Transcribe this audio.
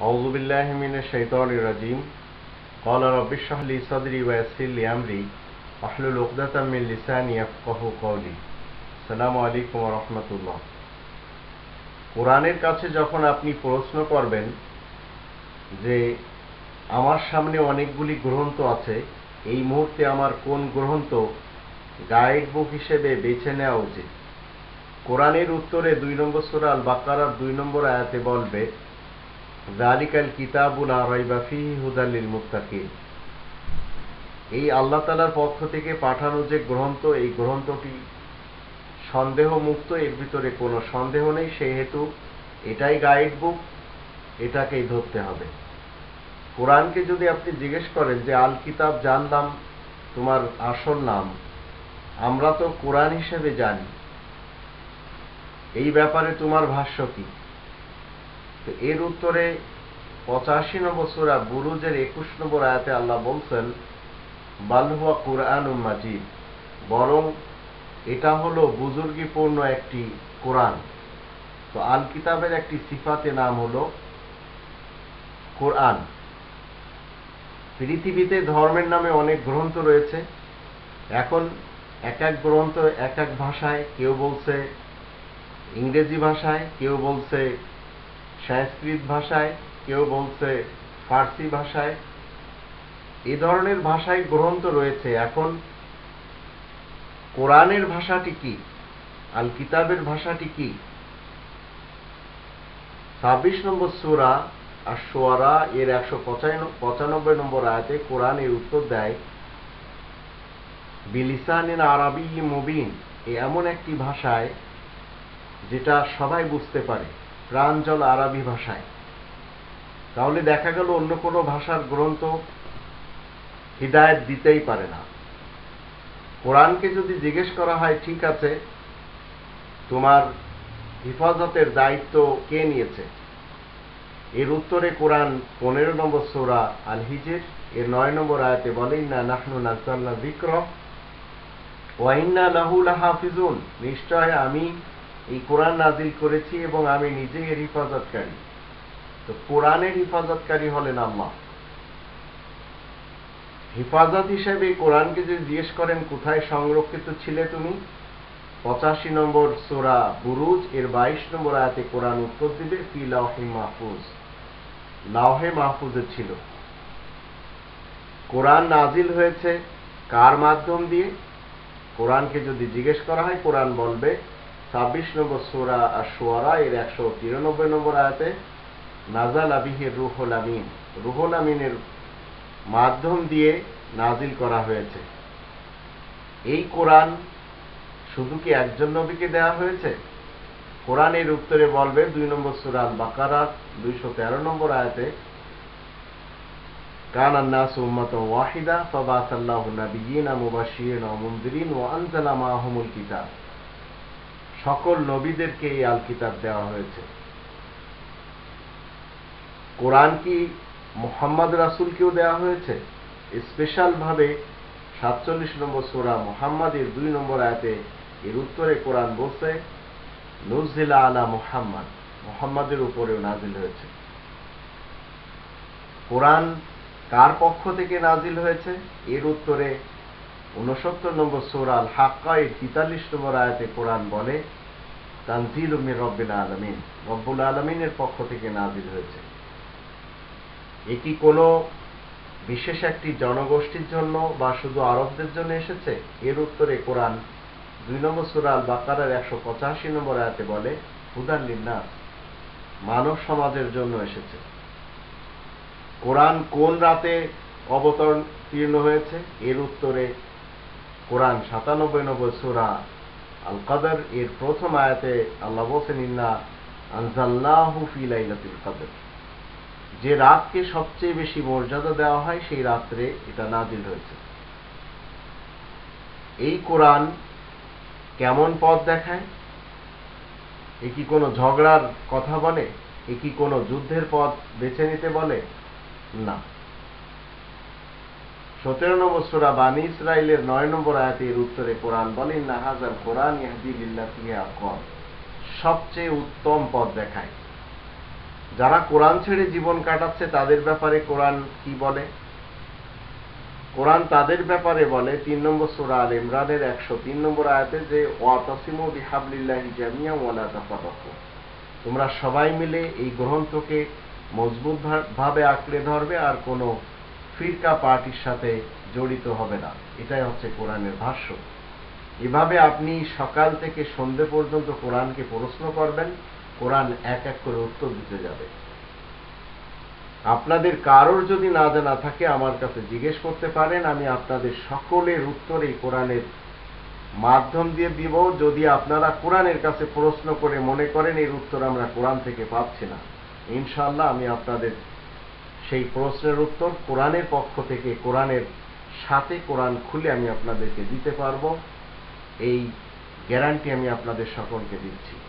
أعوذ بالله من الشيطان الرجيم قال رب اشرح لي صدري ويسر لي أمري واحلل عقدة من لساني يفقهوا قولي السلام عليكم ورحمة الله কোরআনের কাছে যখন আপনি প্রশ্ন করবেন যে আমার সামনে অনেকগুলি গ্রন্থ আছে এই মুহূর্তে আমার কোন গ্রন্থ গাইড বুক হিসেবে বেছে নেওয়া উচিত কোরআনের উত্তরে দুই নম্বর সুরাল বাকারার দুই নম্বর আয়াতে বলবে জালিকাল কিতাবুল আরাইবা ফিহি হুদাল্লিল মুত্তাকিন এই আল্লাহ তালার পক্ষ থেকে পাঠানো যে গ্রন্থ, এই গ্রন্থটি এর ভিতরে কোনো সন্দেহ নেই এটাই গাইড বুক এটাকেই ধরতে হবে। কোরআনকে যদি আপনি জিজ্ঞেস করেন যে, আল কিতাব জানলাম, তোমার আসল নাম? আমরা তো কোরআন হিসেবে জানি। এই ব্যাপারে তোমার ভাষ্য কি? তো এর উত্তরে পঁচাশি নম্বর সুরা বুরুজের একুশ নম্বর আয়াতে আল্লাহ বলছেন বালহুয়া কুরআন মাজিদ। বরং এটা হলো বুজুর্গিপূর্ণ একটি কোরআন। তো আল কিতাবের একটি সিফাতে নাম হলো কোরআন। পৃথিবীতে ধর্মের নামে অনেক গ্রন্থ রয়েছে। এখন এক এক গ্রন্থ এক এক ভাষায় কেউ বলছে ইংরেজি ভাষায়, কেউ বলছে সংস্কৃত ভাষায়, কেউ বলছে ফার্সি ভাষায়। এ ধরনের ভাষায় গ্রন্থ রয়েছে। এখন কোরআনের ভাষাটি কি? আল কিতাবের ভাষাটি কি? ছাব্বিশ নম্বর সুরা আর সোয়ারা এর একশো পঁচানব্বই নম্বর আয়াতে কোরআন এর উত্তর দেয়, বিলিসানিন আরবি মুবিন। এ এমন একটি ভাষায় যেটা সবাই বুঝতে পারে। প্রাঞ্জল আরবি ভাষায়। তাহলে দেখা গেল অন্য কোনো ভাষার গ্রন্থ হৃদায়ত দিতেই পারে না। কোরআনকে যদি জিজ্ঞেস করা হয়, ঠিক আছে, তোমার হিফাজতের দায়িত্ব কে নিয়েছে? এর উত্তরে কোরআন পনেরো নম্বর সোরা আল হিজের এর নয় নম্বর আয়াতে বলে না নাহনু নাজাল্লা বিক্র ওয়াইন্না লাহুল হাফিজুন নিশ্চয় আমি এই কোরআন নাজিল করেছি এবং আমি নিজেই এর হিফাজতকারী। তো কোরআনের হিফাজতকারী হলেন আল্লাহ। হিফাজত হিসেবে কোরআনকে যদি জিজ্ঞেস করেন, কোথায় সংরক্ষিত ছিলে তুমি? পঁচাশি নম্বর সোরা বুরুজ, এর বাইশ নম্বর আয়াতে কোরআন উত্তর দিবে, ফি লাহে মাহফুজ। লাহে মাহফুজে ছিল। কোরআন নাজিল হয়েছে কার মাধ্যম দিয়ে? কোরআনকে যদি জিজ্ঞেস করা হয়, কোরআন বলবে ছাব্বিশ নম্বর সোরা আর সোয়ারা এর একশো তিরানব্বই নম্বর আয়াতে নাজাল আবিহের রুহুল আমিন। রুহুল আমিনের মাধ্যম দিয়ে নাজিল করা হয়েছে। এই কোরআন শুধু কি একজন নবীকে দেওয়া হয়েছে? কোরআনের উত্তরে বলবে দুই নম্বর সুরাল বাকারাত দুইশো তেরো নম্বর আয়াতে, কান উম্মত ওয়াহিদা ফবাসাল্লাহ নবিয়িনা মুবাশশিরিন ওয়া মুনদিরিন ওয়া আনজালা মাআহুমুল কিতাব। সকল নবীদেরকে এই আল কিতাব দেওয়া হয়েছে। কোরআন কি মোহাম্মদ রাসুলকেও দেওয়া হয়েছে? স্পেশাল ভাবে সাতচল্লিশ নম্বর সোরা মোহাম্মদের দুই নম্বর আয়াতে এর উত্তরে কোরআন বলছে নুজিলা আলা মোহাম্মদ। মোহাম্মদের উপরেও নাজিল হয়েছে। কোরআন কার পক্ষ থেকে নাজিল হয়েছে? এর উত্তরে উনসত্তর নম্বর সোরাল হাক্কা এর তেতাল্লিশ নম্বর আয়াতে কোরআন বলে, তানজিল উমির রব্বিল আলমিন, রব্বুল আলমিনের পক্ষ থেকে নাজিল হয়েছে। এটি কোনো বিশেষ একটি জনগোষ্ঠীর জন্য বা শুধু আরবদের জন্য এসেছে? এর উত্তরে কোরআন দুই নম্বর সুরাল বাকারার একশো পঁচাশি নম্বর আয়াতে বলে, হুদান লিন্নাস, মানব সমাজের জন্য এসেছে। কোরআন কোন রাতে অবতীর্ণ হয়েছে? এর উত্তরে কোরআন সাতানব্বই নম্বর সুরা আল কাদর এর প্রথম আয়াতে আল্লাহ বলছেন, ইন্না আনজাল্লাহু ফি লাইলাতুল কদর। যে রাতকে সবচেয়ে বেশি মর্যাদা দেওয়া হয়, সেই রাত্রে এটা নাজিল হয়েছে। এই কোরআন কেমন পথ দেখায়? এ কি কোনো ঝগড়ার কথা বলে? এ কি কোনো যুদ্ধের পথ বেছে নিতে বলে? না। সতেরো নম্বর সুরা বানী ইসরায়েলের নয় নম্বর আয়াতে এর উত্তরে কোরআন বলেন না হাজার কোরআন ইহাদিল্লাহ সবচেয়ে উত্তম পথ দেখায়। যারা কোরআন ছেড়ে জীবন কাটাচ্ছে, তাদের ব্যাপারে কোরআন কি বলে? কোরআন তাদের ব্যাপারে বলে, তিন নম্বর সুরা আল ইমরানের একশো তিন নম্বর আয়াতে যে, ওয়াতাসিমু বিহাবলিল্লাহি জামিয়া ওয়ালা তাফারাকু তোমরা সবাই মিলে এই গ্রন্থকে মজবুত ভাবে আঁকড়ে ধরবে, আর কোনো ফিরকা পার্টির সাথে জড়িত হবে না। এটাই হচ্ছে কোরআনের ভাষ্য। এভাবে আপনি সকাল থেকে সন্ধে পর্যন্ত কোরআনকে প্রশ্ন করবেন, কোরআন এক এক করে উত্তর দিতে যাবে। আপনাদের কারোর যদি না জানা থাকে, আমার কাছে জিজ্ঞেস করতে পারেন, আমি আপনাদের সকলের উত্তর এই কোরআনের মাধ্যম দিয়ে দিব। যদি আপনারা কোরআনের কাছে প্রশ্ন করে মনে করেন, এর উত্তর আমরা কোরআন থেকে পাচ্ছি না ইনশাল্লাহ আমি আপনাদের সেই প্রশ্নের উত্তর কোরআনের পক্ষ থেকে, কোরআনের সাথে কোরআন খুলে আমি আপনাদেরকে দিতে পারব। এই গ্যারান্টি আমি আপনাদের সকলকে দিচ্ছি।